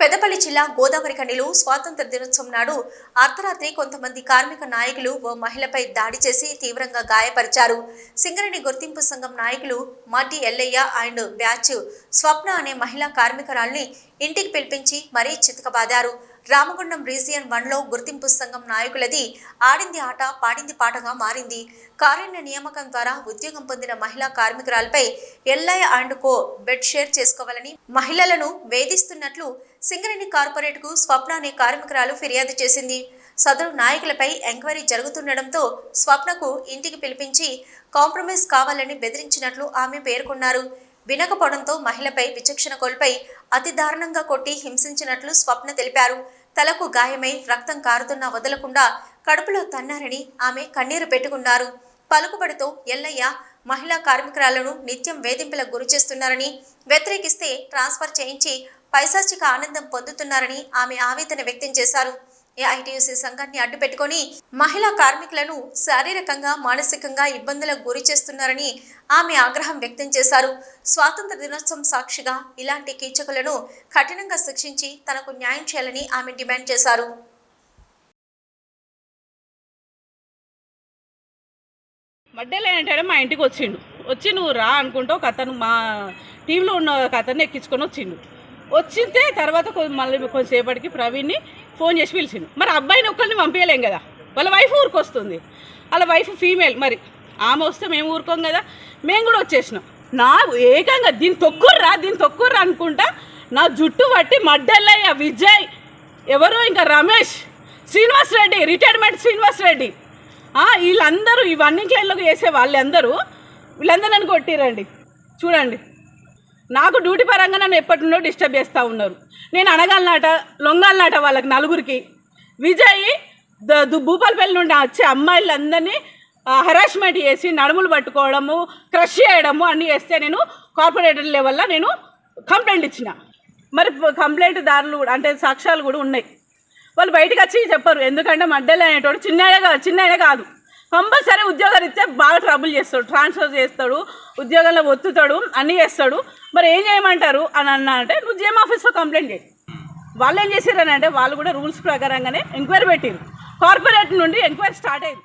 పెద్దపల్లి జిల్లా గోదావరి ఖండిలో స్వాతంత్ర దినోత్సవం నాడు అర్ధరాత్రి కొంతమంది కార్మిక నాయకులు ఓ మహిళపై దాడి చేసి తీవ్రంగా గాయపరిచారు. సింగరేణి గుర్తింపు సంఘం నాయకులు మడ్డి ఎల్లయ్య అండ్ బ్యాచ్ స్వప్న అనే మహిళా కార్మికురాల్ని ఇంటికి పిలిపించి మరీ చితకబాదారు. రామగుండం రీజియన్ వన్లో గుర్తింపు సంఘం నాయకులది ఆడింది ఆట పాడింది పాటగా మారింది. కారుణ్య నియామకం ద్వారా ఉద్యోగం పొందిన మహిళా కార్మికురాలపై ఎల్ఐ అండ్ కో బెడ్ షేర్ చేసుకోవాలని మహిళలను వేధిస్తున్నట్లు సింగరేణి కార్పొరేట్కు స్వప్న అనే కార్మికురాలు ఫిర్యాదు చేసింది. సదరు నాయకులపై ఎంక్వైరీ జరుగుతుండటంతో స్వప్నకు ఇంటికి పిలిపించి కాంప్రమైజ్ కావాలని బెదిరించినట్లు ఆమె పేర్కొన్నారు. వినకపోవడంతో మహిళపై విచక్షణ కోల్పై అతి దారుణంగా కొట్టి హింసించినట్లు స్వప్న తెలిపారు. తలకు గాయమై రక్తం కారుతున్నా వదలకుండా కడుపులో తన్నారని ఆమె కన్నీరు పెట్టుకున్నారు. పలుకుబడితో ఎల్లయ్య మహిళా కార్మికురాలను నిత్యం వేధింపులకు గురి చేస్తున్నారని వ్యతిరేకిస్తే ట్రాన్స్ఫర్ చేయించి పైశాచిక ఆనందం పొందుతున్నారని ఆమె ఆవేదన వ్యక్తం చేశారు. ఏఐటీయూసీ సంఘాన్ని అడ్డుపెట్టుకుని మహిళా కార్మికులను శారీరకంగా మానసికంగా ఇబ్బందులకు గురి చేస్తున్నారని ఆమె ఆగ్రహం వ్యక్తం చేశారు. స్వాతంత్ర దినోత్సవం సాక్షిగా ఇలాంటి కీచకులను కఠినంగా శిక్షించి తనకు న్యాయం చేయాలని ఆమె డిమాండ్ చేశారు. మధ్యలో మా ఇంటికి వచ్చిండు. వచ్చి నువ్వు రా అనుకుంటూ ఒక అతను మా టీంలో ఉన్న ఒక అతన్ని ఎక్కించుకొని వచ్చిండు. వచ్చితే తర్వాత మళ్ళీ కొంచెంసేపటికి ప్రవీణ్ని ఫోన్ చేసి పిలిచిండు. మరి అబ్బాయిని ఒక్కరిని పంపించలేం కదా? వాళ్ళ వైఫ్ ఊరికొస్తుంది. వాళ్ళ వైఫ్ ఫీమేల్. మరి ఆమె వస్తే మేము ఊరుకోం కదా? మేము కూడా వచ్చేసినాం. నా ఏకంగా దీన్ని తొక్కుర్రా దీన్ని తొక్కుర్రా అనుకుంటా నా జుట్టు పట్టి మడ్డల్లయ్య విజయ్ ఎవరో ఇంకా రమేష్ శ్రీనివాస్ రెడ్డి రిటైర్మెంట్ శ్రీనివాస్ రెడ్డి. వీళ్ళందరూ ఇవన్నీ క్లైన్లోకి చేసే వాళ్ళందరూ వీళ్ళందరూ నన్ను కొట్టిరండి. చూడండి. నాకు డ్యూటీ పరంగా నన్ను ఎప్పటి నుండో డిస్టర్బ్ చేస్తూ ఉన్నారు. నేను అనగాలనాట లొంగాలనాట వాళ్ళకి నలుగురికి. విజయ్ ద- దు- భూపాలపల్లి నుండి వచ్చే అమ్మాయిలందరినీ హరాస్మెంట్ చేసి నడుములు పట్టుకోవడము క్రష్ చేయడము అన్నీ చేస్తే నేను కార్పొరేటర్ లెవెల్లో నేను కంప్లైంట్ ఇచ్చిన. మరి కంప్లైంట్ దారులు కూడా అంటే సాక్ష్యాలు కూడా ఉన్నాయి. వాళ్ళు బయటకు వచ్చి చెప్పరు ఎందుకంటే మడ్డలు అనేటోడు చిన్న చిన్న కాదు. కంపల్సరీ ఉద్యోగాలు ఇస్తే బాగా ట్రబుల్ చేస్తాడు ట్రాన్స్ఫర్ చేస్తాడు ఉద్యోగంలో ఒత్తుతాడు అన్నీ చేస్తాడు. మరి ఏం చేయమంటారు అని అన్నా అంటే నువ్వు జేఎం ఆఫీస్లో కంప్లైంట్ చేయి. వాళ్ళు ఏం చేశారని అంటే వాళ్ళు కూడా రూల్స్ ప్రకారంగానే ఎంక్వైరీ పెట్టారు కార్పొరేట్ నుండి ఎంక్వైరీ స్టార్ట్ అయింది.